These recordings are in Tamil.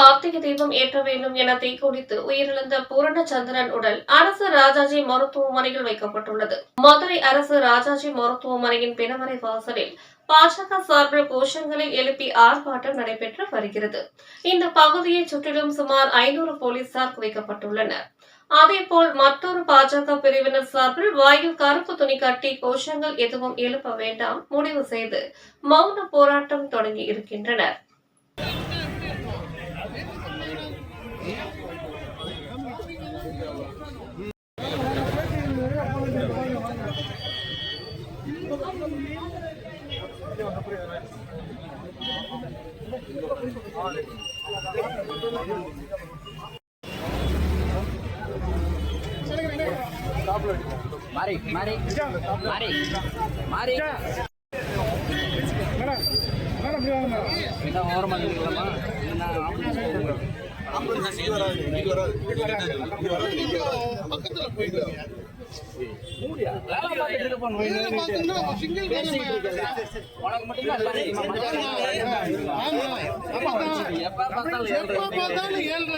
கார்த்திகை தீபம் ஏற்ற வேண்டும் என தீக்குடித்து உயிரிழந்த பூரணச்சந்திரன் உடல் அரசு ராஜாஜி மருத்துவமனையில் வைக்கப்பட்டுள்ளது. மதுரை அரசு ராஜாஜி மருத்துவமனையின் பிணவரை வாசலில் பாஜக சார்பில் கோஷங்களை எழுப்பி ஆர்ப்பாட்டம் நடைபெற்று வருகிறது. இந்த பகுதியை சுற்றிலும் சுமார் ஐநூறு போலீசார் குவிக்கப்பட்டுள்ளனர். அதேபோல் மற்றொரு பாஜக பிரிவினர் சார்பில் வாயில் கருப்பு துணி கட்டி கோஷங்கள் எதுவும் எழுப்ப வேண்டாம் முடிவு செய்து மௌன போராட்டம் தொடங்கி இருக்கின்றனர். மாறி மாறி மாறி மாறி. என்ன ஓரமாக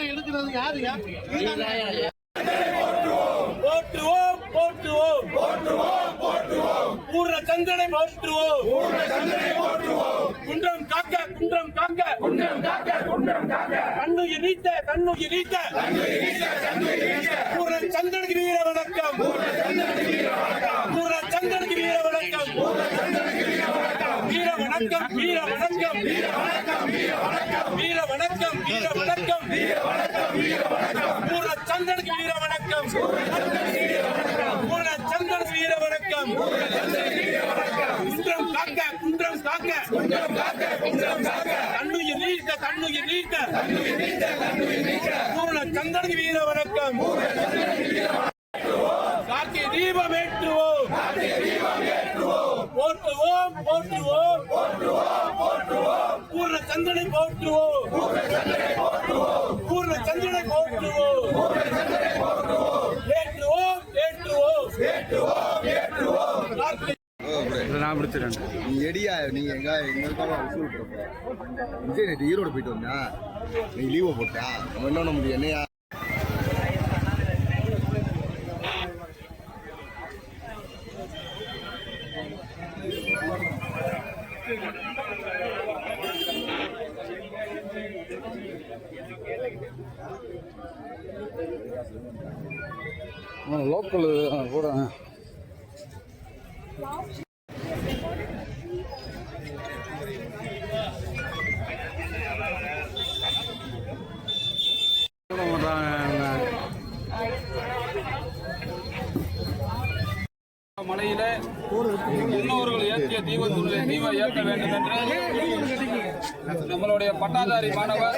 எடுக்கிறது யாரு யாரு போட்டுவோம் போட்டுவோம் போட்டுவோம் ஊர்ல சந்தனை போற்றுவோம். ஊர்ல சந்தனை போற்றுவோம் குன்றம் காக்க குன்றம் காக்க. குன்றம் காக்க குன்றம் காக்க கண்ணு இனித்த கண்ணு இனித்த கண்ணு இனித்த கண்ணு இனித்த ஊர்ல சந்தனக்கு வீர வணக்கம். ஊர்ல சந்தனக்கு வீர வணக்கம். ஊர்ல சந்தனக்கு வீர வணக்கம் ஊர்ல சந்தனக்கு வீர வணக்கம். வீர வணக்கம் வீர வணக்கம். வீர வணக்கம் வீர வணக்கம் வீர வணக்கம் வீர வணக்கம் வீர குன்றம் காக்க குன்றம் காக்க. குன்றம் காக்க குன்றம் காக்க தன்னுயிர் நீக்க தன்னுயிர் நீக்க தன்னுயிர் நீக்க தன்னுயிர் நீக்க பூர்ண சந்திரன் வீர வணக்கம். கார்த்திகை தீபம் ஏற்றுவோம். கார்த்திகை தீபம் ஏற்றுவோம் போற்றுவோம் போற்றுவோம். போற்றுவோம் போற்றுவோம் பூர்ண சந்திரனை போற்றுவோம் பூர்ண சந்திரனை போற்றுவோம் ஏற்றுவோம் ஏற்றுவோம் கார்த்திகை நீ எடியா நீ எங்க எங்க இருக்காம வசூல் போட்ட. விஜய் நேற்று ஈரோடு போயிட்டு வந்தா நீ லீவை போட்டா. அவன் என்ன பண்ண முடியும்? என்னையா? லோக்கல் கூட மலையில முன்னோர்கள் ஏற்றிய தீபத்துள்ள தீப ஏற்ற வேண்டும் என்று நம்மளுடைய பட்டாதாரி மாணவர்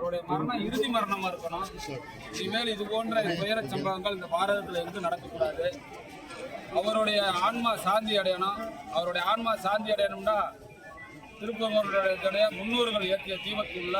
அவருடைய மரணம் இறுதி மரணமா இருக்கணும். இனிமேல் இது போன்ற துயர சம்பவங்கள் இந்த பாரதத்தில் எங்கும் நடக்கக்கூடாது. அவருடைய ஆன்மா சாந்தி அடையணும். அவருடைய ஆன்மா சாந்தி அடையணும்னா திருப்பங்கோடைய முன்னோர்கள் இயற்றிய தீபத்துள்ள